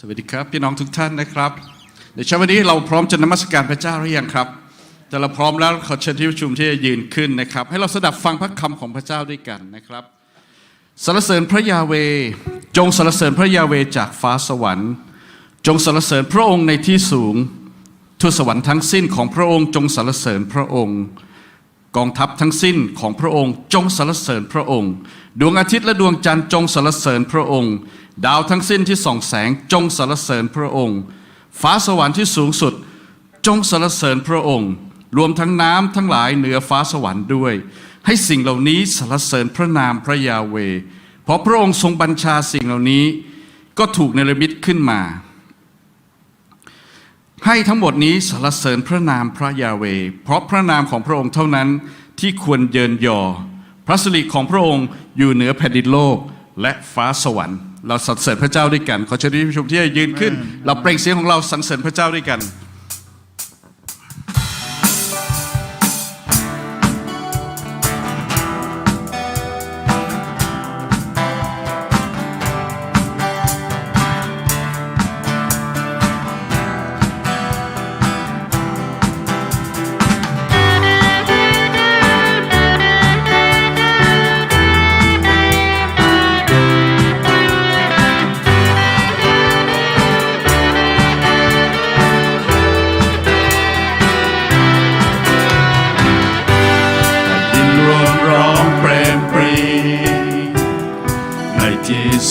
สวัสดีครับพี่น้องทุกท่านนะครับในเช้าวันนี้เราพร้อมจะนมัสการพระเจ้าหรือยังครับ แต่เราพร้อมแล้วขอเชิญที่ประชุมที่จะยืนขึ้นนะครับ ให้เราสดับฟังพระคำของพระเจ้าด้วยกันนะครับสรรเสริญพระยาเว จงสรรเสริญพระยาเวจากฟ้าสวรรค์ จงสรรเสริญพระองค์ในที่สูงทูตสวรรค์ทั้งสิ้นของพระองค์ จงสรรเสริญพระองค์ กองทัพทั้งสิ้นของพระองค์ จงสรรเสริญพระองค์ ดวงอาทิตย์และดวงจันทร์จงสรรเสริญพระองค์ ดาวทั้งสิ้นที่ส่องแสงจงสรรเสริญพระองค์ ฟ้าสวรรค์ที่สูงสุดจงสรรเสริญพระองค์ รวมทั้งน้ำทั้งหลายเหนือฟ้าสวรรค์ด้วย ให้สิ่งเหล่านี้สรรเสริญพระนามพระยาเว เพราะพระองค์ทรงบัญชาสิ่งเหล่านี้ก็ถูกเนรมิตขึ้นมา ให้ทั้งหมดนี้สรรเสริญพระนามพระยาเว เพราะพระนามของพระองค์เท่านั้นที่ควรเยินยอ พระสิริของพระองค์อยู่เหนือแผ่นดินโลกและฟ้าสวรรค์ เราสรรเสริญพระเจ้าด้วยกัน ขอเชิญที่ประชุมที่จะยืนขึ้น เราเปล่งเสียงของเราสรรเสริญพระเจ้าด้วยกัน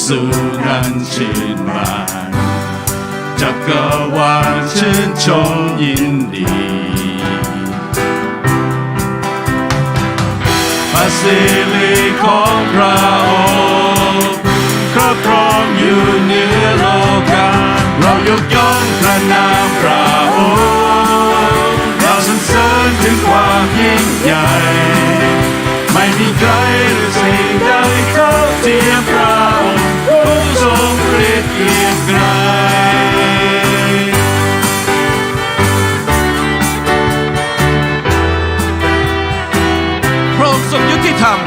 สูงนั้นชื่นบานจักรวาลชื่นชมยินดี พระสิริของพระองค์ครอบครองอยู่เหนือโลกาเรายกย่องพระนามพระองค์เราสรรเสริญถึงความยิ่งใหญ่ ไม่มีใครหรือสิ่งใดเท่าเทียมพระองค์ ฤทธิ์เกรียงไกรพระองค์ทรงยุติธรรม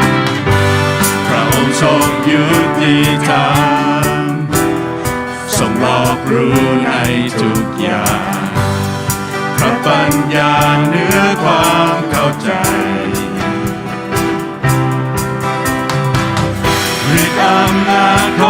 พระองค์ทรงยุติธรรมทรงรอบรู้ในทุกอย่าง พระปัญญาเหนือความเข้าใจฤทธิ์อำนาจของ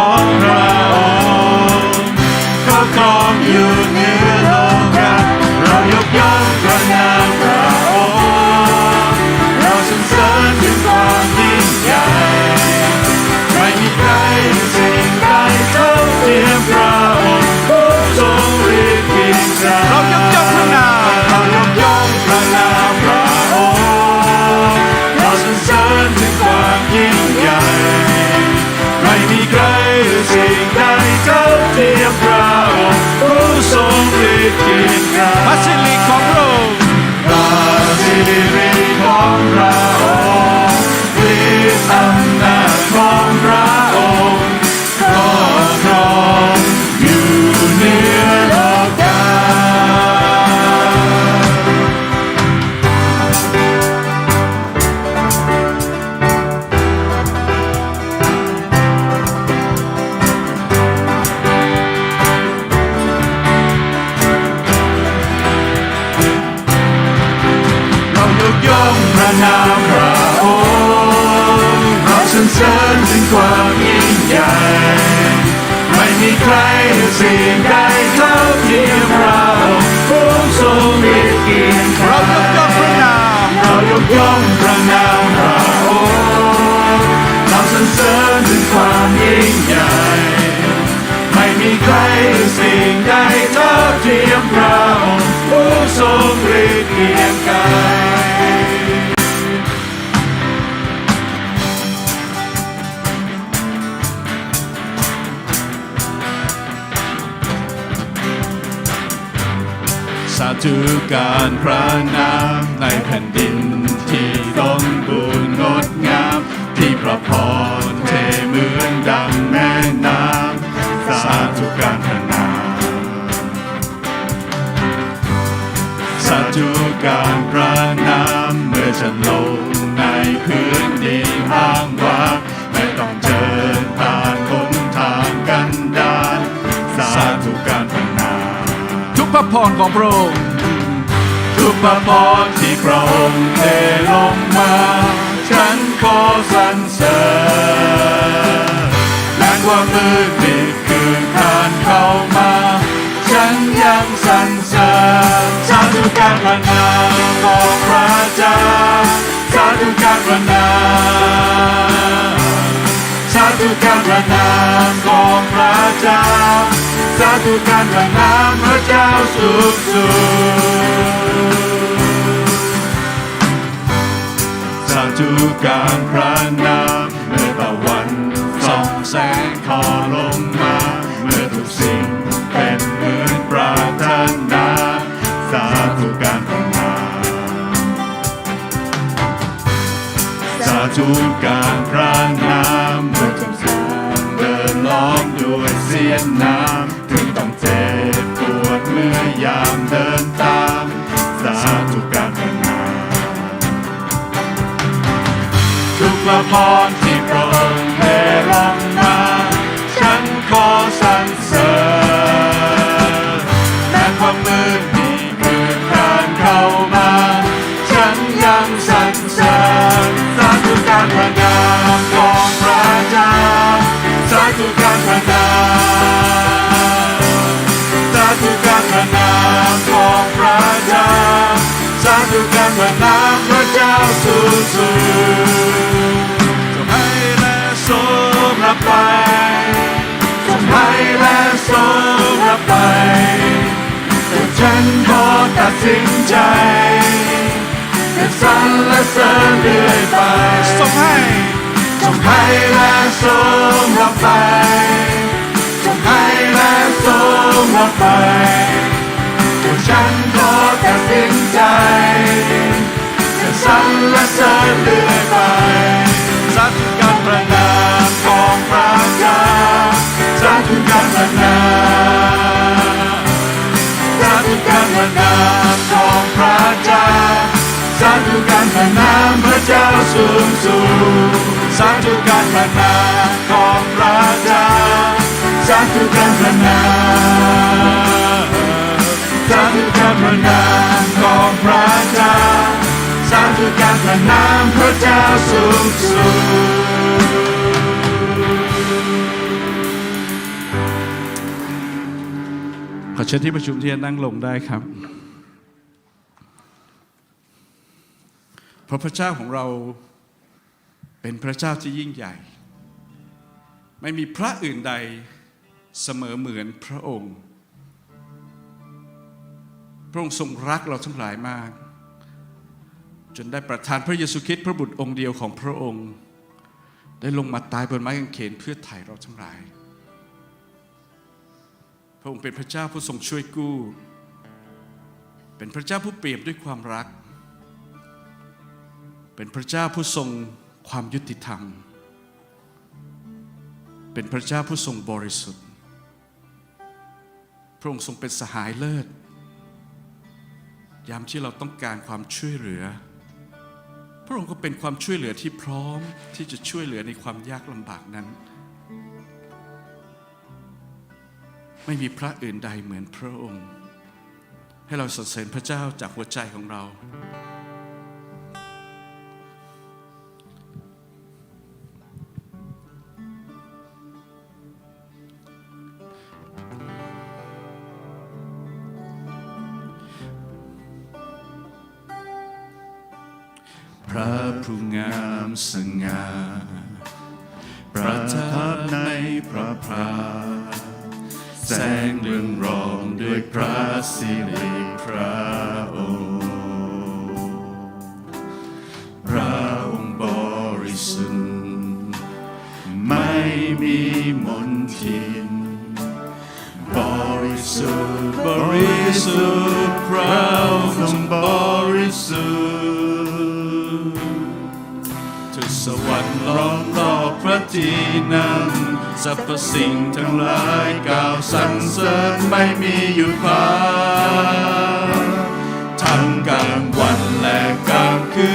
สิ่งใดเท่าเทียมพระองค์ผู้ทรงฤทธิ์เกรียงไกรพระสิริของพระองค์พระสิริของพระ ถึงความยิ่งใหญ่ ไม่มีใครหรือสิ่งใดเท่าเทียมพระองค์ผู้ทรงฤทธิ์เกรียงไกรสาธุการพระนามในแผ่นดินที่สมบูรงดงามที่พระพร เทเหมือนดังแม่น้ำสาธุการพระนามสาธุการพระนามเมื่อฉันลงในพื้นดินห้างว่างไม่ต้องเจอผ่านหนทางกันดารสาสาธุการพนาทุกพระพรของพระองค์ทุกพระพรที่พระองค์เทลงมา ฉันขอสรรเสริญและความมืดมิดคือการเข้ามา ฉันยังสรรเสริญสาธุการพนาของพระเจ้าสาธุการพนาสาธุการพนามของพระเจ้าสาธุการพนามพระเจ้าสูงสุด ทุการพระนามเมื่อตะวันส่องแสงทอลงมา เมื่อทุกสิ่งเป็นเหมือนปรารถนาสาธุการพระนามสาธุการพระนามเมื่อทุกสิ่งเดินล้อมด้วยเสียงน้ำถึงต้องเจ็บปวดเมื่อยามเดินตาม สาธุการ พระนามทุกพรที่พระองค์ได้ลงมาฉันขอสรรเสริญแม้ความมืดมีคือการเข้ามา ฉันยังสรรเสริญสาธุการพระนามของพระเจ้าสาธุการพระนามสาธุการพระนามของพระเจ้าสาธุการพระนามพระเจ้าสูงสุด ไปจงให้และทรงรับไปแต่ฉันขอตัดสินใจจะสรรเสริญเรื่อยไปทรงให้จงให้และทรงรับไปจงให้และทรงรับไปแต่ฉันขอตัดสินใจจะสรรเสริญเรื่อยไปสาธุการประนา สาธุการประนามสาธุการประนามของพระเจ้าสาธุการประนามพระเจ้าสูงสุดสาธุการประนามของพระเจ้าสาธุการประนามสาธุการประนามของพระเจ้าสาธุการพระนามพระเจ้าสูงสุด ชิญที่ประชุมที่จะนั่งลงได้ครับเพราะพระเจ้าของเราเป็นพระเจ้าที่ยิ่งใหญ่ ไม่มีพระอื่นใดเสมอเหมือนพระองค์ พระองค์ทรงรักเราทั้งหลายมาก จนได้ประทานพระเยซูคริสต์พระบุตรองค์เดียวของพระองค์ ได้ลงมาตายบนไม้กางเขนเพื่อไถ่เราทั้งหลาย พระองค์เป็นพระเจ้าผู้ทรงช่วยกู้ เป็นพระเจ้าผู้เปรียบด้วยความรัก เป็นพระเจ้าผู้ทรงความยุติธรรม เป็นพระเจ้าผู้ทรงบริสุทธิ์ พระองค์ทรงเป็นสหายเลิศ ยามที่เราต้องการความช่วยเหลือ พระองค์ก็เป็นความช่วยเหลือที่พร้อมที่จะช่วยเหลือในความยากลำบากนั้น ไม่มีพระอื่นใดเหมือนพระองค์ ให้เราสรรเสริญพระเจ้าจากหัวใจของเรา พระผู้งามสง่าประทับในพระพรา แสงเรืองรองด้วยพระสิริพระองค์พระองค์บริสุทธิ์ไม่มีมนทินบริสุทธิ์บริสุทธิ์พระองค์บริสุทธิ์ทุกสวรรค์ล้อมรอบพระที่นั่ง สรรพสิ่งทั้งหลายกล่าวสรรเสริญไม่มีหยุดพักทั้งกลางวันและกลางคื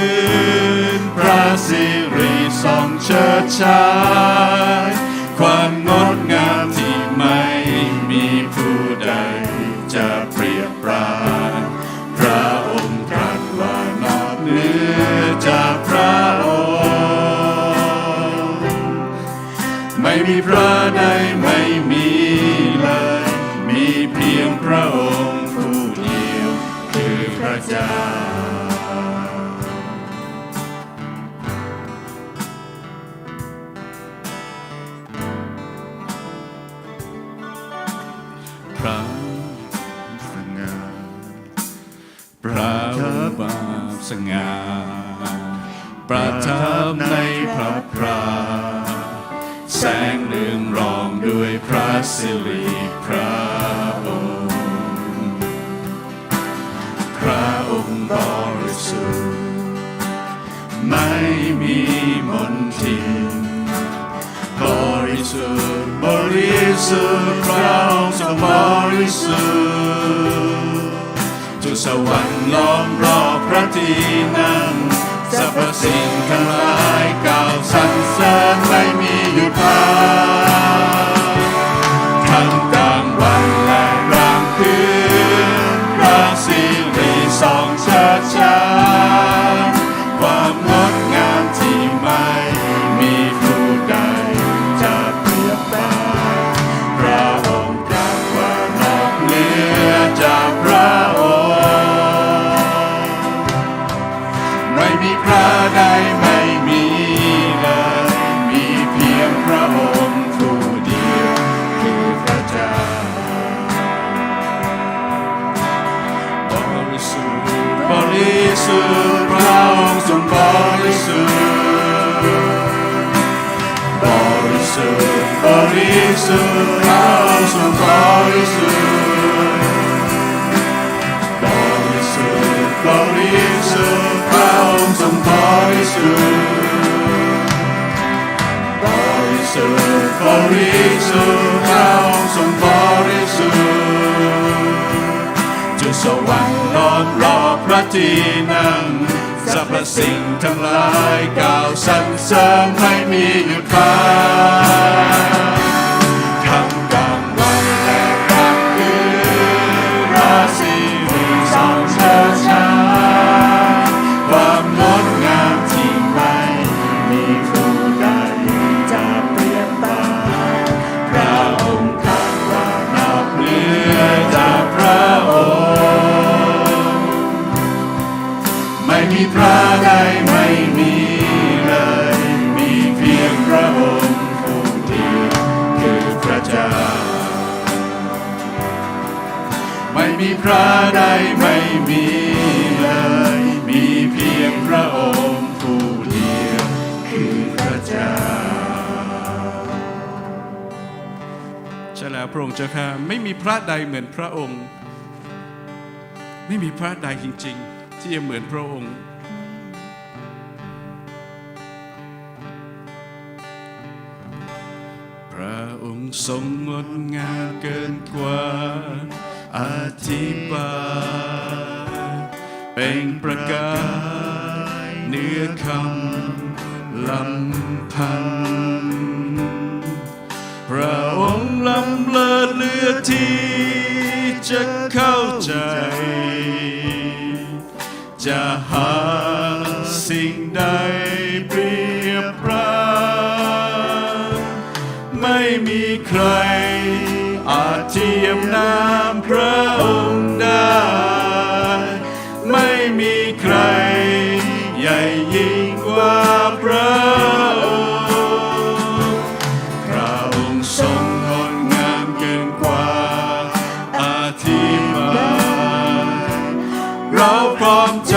น พระสิริส่องเชิดชายความงด ม่มีมนทินบริสุทธิ์บริสุทธิ์พระองค์ทรงบริสุทธิ์ทุกสวรรค์ล้อมรอบพระที่นั่งสรรพสิ่งทั้งหลายกล่าวสรรเสริญไม่มีหยุดพัก สุทธิ์พระองค์ทรงบริสุทธิ์บริสุทธิ์บริสุทธิ์พระองค์ทรงบริสุทธิ์บริสุทธิ์บริสุทธิ์พระองค์ทรงบริสุทธิ์บริสุทธิ์บริสุทธิ์พระองค์ทรงบริสุทธิ์ จุดสวรรค์ล้อมรอบพระที่นั่งสรรพสิ่งทั้งหลายกล่าวสรรเสริญไม่มีหยุดพัก มีพระใดเหมือนพระองค์ ไม่มีพระใดจริง ๆ ที่จะเหมือนพระองค์ พระองค์ทรงงดงามเกินกว่าอธิบายเป็นประกายเนื้อคำลำพัน เห พร้อมใจ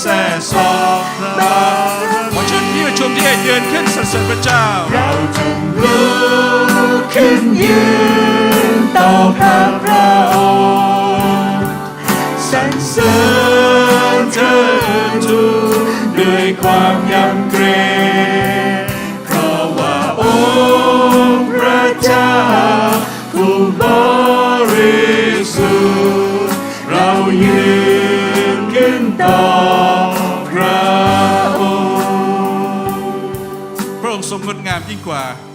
แส่ซอกพระขอเชิญที่ประชุมที่ให้ยืนขึ้นสรรเสริญพระเจ้า เราจงลุกขึ้นยืนต่อพระพระองค์สรรเสริญเทิดทูนด้วยความยำเกรงเพราะว่าองค์พระเจ้าผู้บ ง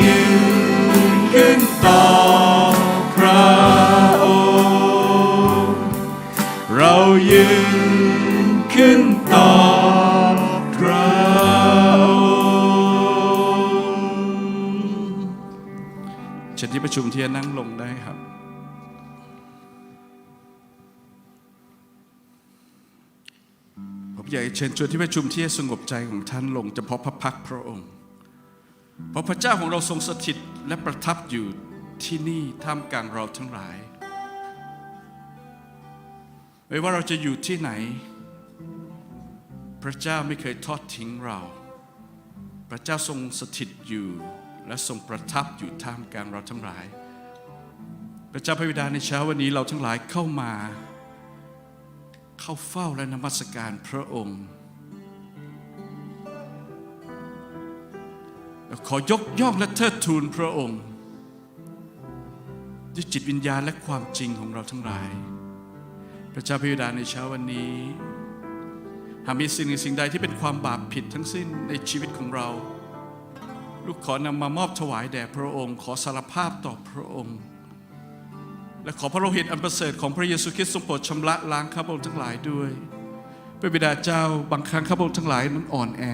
ยืนขึ้นต่อพระองค์เรายืนขึ้นต่อพระองค์เชิญที่ประชุมที่จะนั่งลงได้ครับผมอยากเชิญชวนที่ประชุมที่จะสงบใจของท่านลงเฉพาะพระพักพระองค์ เพราะพระเจ้าของเราทรงสถิตและประทับอยู่ที่นี่ท่ามกลางเราทั้งหลาย ไม่ว่าเราจะอยู่ที่ไหน พระเจ้าไม่เคยทอดทิ้งเรา พระเจ้าทรงสถิตอยู่และทรงประทับอยู่ท่ามกลางเราทั้งหลาย พระเจ้าพระบิดาในเช้าวันนี้เราทั้งหลายเข้ามา เข้าเฝ้าและนมัสการพระองค์ ขอยกย่องและเทิดทูนพระองค์ด้วยจิตวิญญาณและความจริงของเราทั้งหลาย พระเจ้าพิดาในเช้าวันนี้ หากมีสิ่งหนึ่งสิ่งใดที่เป็นความบาปผิดทั้งสิ้นในชีวิตของเรา ลูกขอนำมามอบถวายแด่พระองค์ ขอสารภาพต่อพระองค์ และขอพระโลหิตอันประเสริฐของพระเยซูคริสต์ทรงโปรดชำระล้างข้าพระองค์ทั้งหลายด้วยพระบิดาเจ้าบางครั้งข้าพระองค์ทั้งหลายนั้นอ่อนแอ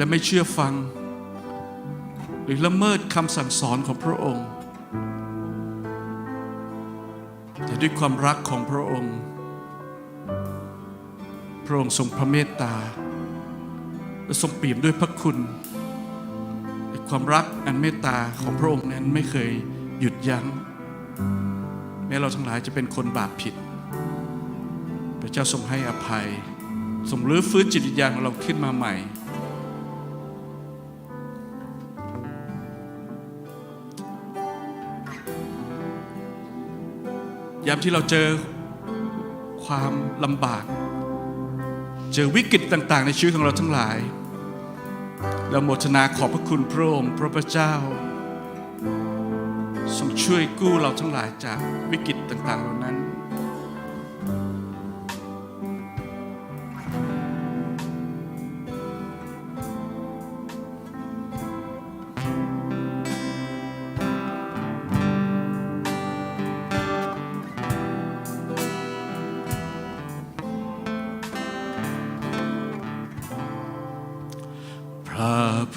และไม่เชื่อฟัง หรือละเมิดคำสั่งสอนของพระองค์ แต่ด้วยความรักของพระองค์ พระองค์ทรงพระเมตตา และทรงเปี่ยมด้วยพระคุณความรักอันเมตตาของพระองค์นั้นไม่เคยหยุดยัง้ง แม้เราทั้งหลายจะเป็นคนบาปผิด พระเจ้าทรงให้อภัยทรงรื้อฟื้นจิตวิญญาณของเราขึ้นมาใหม่ ยามที่เราเจอความลำบาก เจอวิกฤตต่างๆ ในชีวิตของเราทั้งหลาย เราโมทนาขอบพระคุณพระองค์พระพระเจ้าทรงช่วยกู้เราทั้งหลายจากวิกฤตต่างๆเหล่านั้น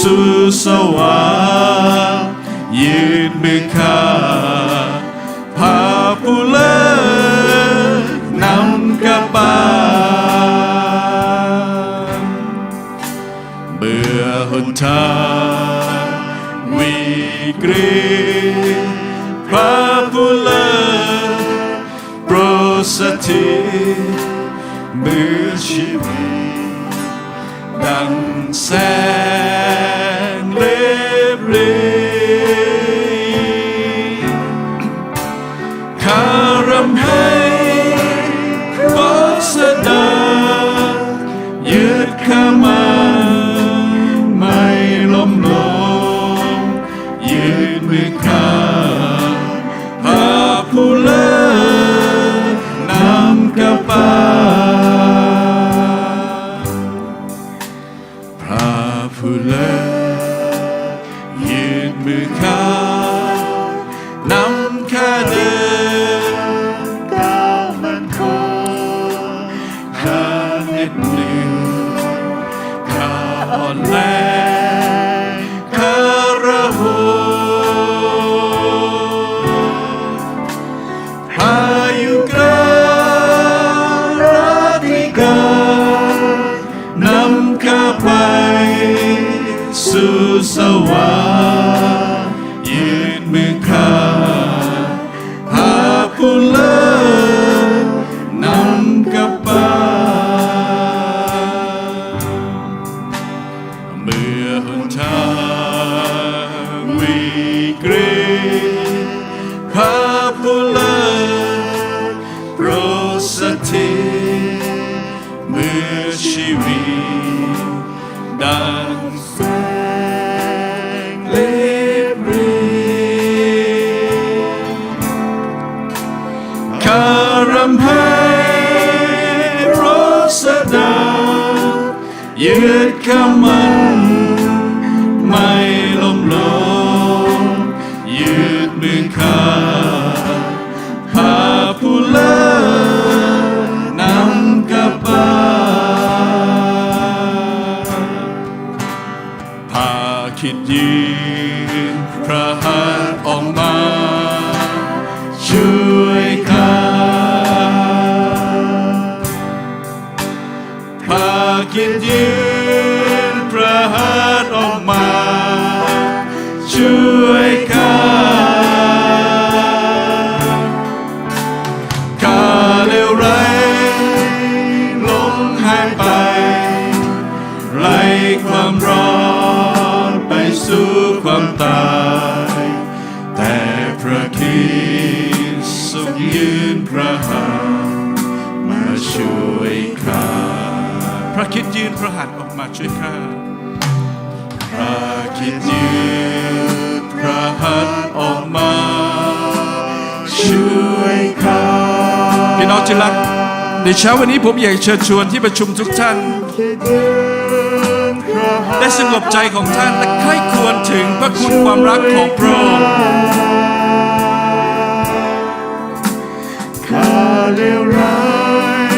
สุสาวาเหน็ดเหนื่อยข้าอ่อนแรงข้า ช่ว นพระหัตถ์ออกมาช่วยข้าพระคิดยืนพระหัตถ์ออกมา ช่วยข้าพี่น้องที่รักในเช้าวันนี้ผมอยากเชิญชวนที่ประชุมทุกท่านได้สงบใจของท่านและใคร่ควรถึงพระคุณความรักของพระองค์ข้าเลวร้าย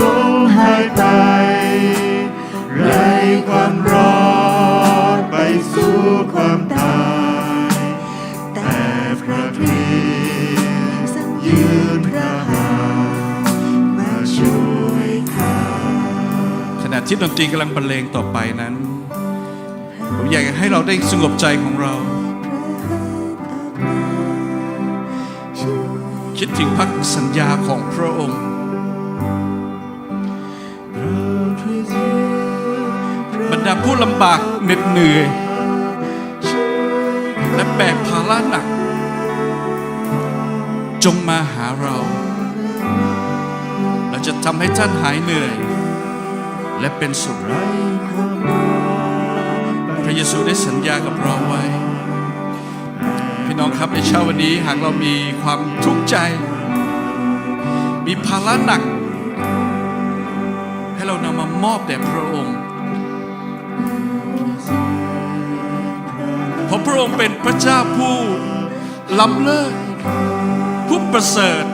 ลงหายไป ที่ดนตรีกำลังบรรเลงต่อไปนั้น ผมอยากให้เราได้สงบใจของเรา คิดถึงพักสัญญาของพระองค์บรรดาผู้ลำบากเหน็ดเหนื่อย และแบกภาระหนัก จงมาหาเรา เราจะทำให้ท่านหายเหนื่อย และเป็นสุขพระเยซูได้สัญญากับเราไว้ พี่น้องครับในเช้าวันนี้หากเรามีความทุกข์ใจ มีภาระหนัก ให้เรานำมามอบแด่พระองค์เพราะพระองค์เป็นพระเจ้าผู้ล้ำเลิศผู้ประเสริฐ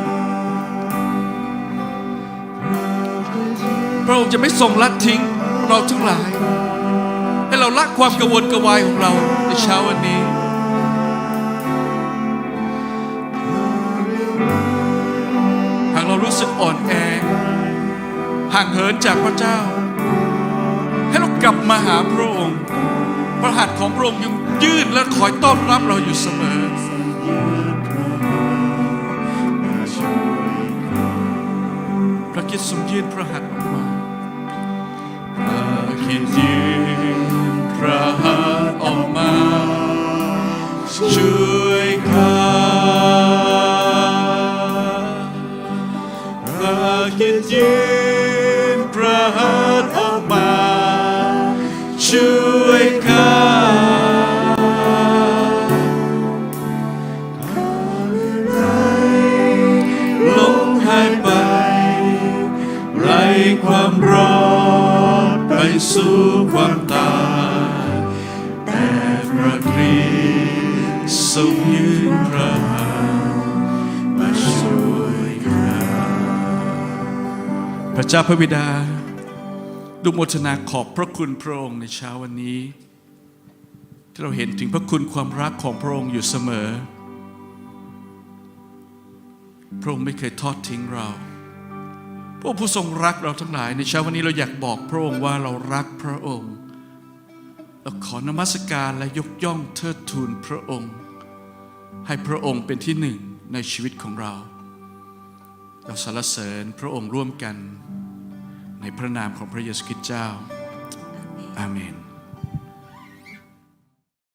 พระองค์จะไม่ทรงละทิ้งเราทั้งหลาย ให้เราละความกังวลกระวายของเราในเช้าวันนี้หากเรารู้สึกอ่อนแอห่างเหินจากพระเจ้า ให้เรากลับมาหาพระองค์พระหัตถ์ของพระองค์ยังยื่นและคอยต้อนรับเราอยู่เสมอพระคิดทรงยื่นพระหัตถ์ินยืนพระหัตถ์ออกมา ช่วยข้าพระคิดยืนพระหัตถ์ออกมาช่วย สู่ความตายแต่พระคริสต์ทรงยืนพระหัตถ์มาช่วยข้าพระเจ้าพระบิดาดูโมทนาขอบพระคุณพระองค์ในเช้าวันนี้ ที่เราเห็นถึงพระคุณความรักของพระองค์อยู่เสมอ พระองค์ไม่เคยทอดทิ้งเรา พระองค์ผู้ทรงรักเราทั้งหลาย ในเช้าวันนี้เราอยากบอกพระองค์ว่าเรารักพระองค์เราขอนมัสการและยกย่องเทิดทูนพระองค์ ให้พระองค์เป็นที่หนึ่งในชีวิตของเรา เราสรรเสริญพระองค์ร่วมกัน ในพระนามของพระเยซูคริสต์เจ้าอาเมน